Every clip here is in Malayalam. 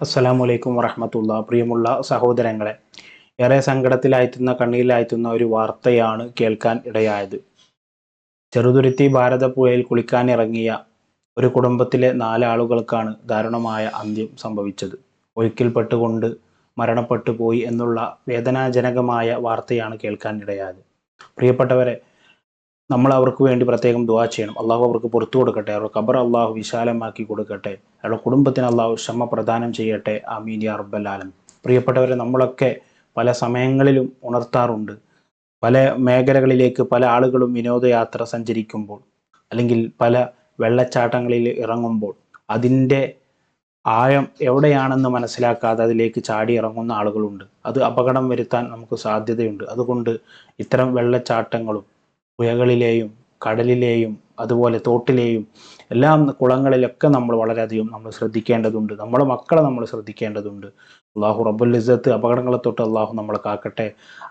അസ്സലാമു അലൈക്കും വറഹമത്തുള്ള. പ്രിയമുള്ള സഹോദരങ്ങളെ ഏറെ സങ്കടത്തിലായിത്തുന്ന കണ്ണിയിലായിത്തുന്ന ഒരു വാർത്തയാണ് കേൾക്കാൻ ഇടയായത്. ചെറുതുരുത്തി ഭാരതപ്പുഴയിൽ കുളിക്കാനിറങ്ങിയ ഒരു കുടുംബത്തിലെ നാലാളുകൾക്കാണ് ദാരുണമായ അന്ത്യം സംഭവിച്ചത്. ഒഴുക്കിൽപ്പെട്ടുകൊണ്ട് മരണപ്പെട്ടു പോയി എന്നുള്ള വേദനാജനകമായ വാർത്തയാണ് കേൾക്കാൻ ഇടയായത്. പ്രിയപ്പെട്ടവരെ നമ്മൾ അവർക്ക് വേണ്ടി പ്രത്യേകം ദുവാ ചെയ്യണം. അള്ളാഹു അവർക്ക് പുറത്തു കൊടുക്കട്ടെ. അവരുടെ ഖബർ അള്ളാഹു വിശാലമാക്കി കൊടുക്കട്ടെ. അവരുടെ കുടുംബത്തിന് അള്ളാഹു ക്ഷമ പ്രദാനം ചെയ്യട്ടെ. ആമീൻ യാ റബ്ബലാലം പ്രിയപ്പെട്ടവരെ നമ്മളൊക്കെ പല സമയങ്ങളിലും ഉണർത്താറുണ്ട്. പല മേഖലകളിലേക്ക് പല ആളുകളും വിനോദയാത്ര സഞ്ചരിക്കുമ്പോൾ അല്ലെങ്കിൽ പല വെള്ളച്ചാട്ടങ്ങളിൽ ഇറങ്ങുമ്പോൾ അതിന്റെ ആഴം എവിടെയാണെന്ന് മനസ്സിലാക്കാതെ അതിലേക്ക് ചാടി ഇറങ്ങുന്ന ആളുകളുണ്ട്. അത് അപകടം വരുത്താൻ നമുക്ക് സാധ്യതയുണ്ട്. അതുകൊണ്ട് ഇത്തരം വെള്ളച്ചാട്ടങ്ങളും പുഴകളിലെയും കടലിലെയും അതുപോലെ തോട്ടിലെയും എല്ലാം കുളങ്ങളിലൊക്കെ നമ്മൾ വളരെയധികം നമ്മൾ ശ്രദ്ധിക്കേണ്ടതുണ്ട്. നമ്മുടെ മക്കളെ നമ്മൾ ശ്രദ്ധിക്കേണ്ടതുണ്ട്. അള്ളാഹു റബ്ബുൽ അപകടങ്ങളെ തൊട്ട് അള്ളാഹു നമ്മളെ കാക്കട്ടെ.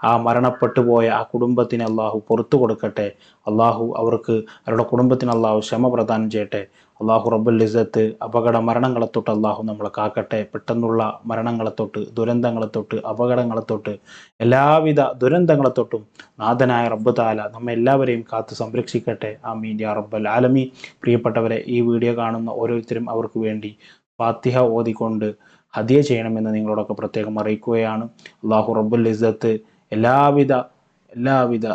ആ മരണപ്പെട്ടു പോയ ആ കുടുംബത്തിന് അള്ളാഹു പുറത്തു കൊടുക്കട്ടെ. അള്ളാഹു അവർക്ക് അവരുടെ കുടുംബത്തിന് അള്ളാഹു ക്ഷമ പ്രദാനം ചെയ്യട്ടെ. അള്ളാഹു റബ്ബുൽ അപകട മരണങ്ങളെ തൊട്ട് അള്ളാഹു നമ്മളെ കാക്കട്ടെ. പെട്ടെന്നുള്ള മരണങ്ങളെ തൊട്ട് ദുരന്തങ്ങളെ തൊട്ട് അപകടങ്ങളെ തൊട്ട് എല്ലാവിധ ദുരന്തങ്ങളെ തൊട്ടും നാഥനായ റബ്ബ് താല നമ്മെ എല്ലാവരെയും കാത്ത് സംരക്ഷിക്കട്ടെ. ആമീൻ യാ റബ്ബൽ ആലമി പ്രിയപ്പെട്ടവരെ ഈ വീഡിയോ കാണുന്ന ഓരോരുത്തരും അവർക്ക് വേണ്ടി ഫാത്തിഹ ഓതിക്കൊണ്ട് ഹദിയ ചെയ്യണമെന്ന് നിങ്ങളോടൊക്കെ പ്രത്യേകം അറിയിക്കുകയാണ്. അള്ളാഹു റബ്ബുൽ ഇസ്സത്ത് എല്ലാവിധ എല്ലാവിധ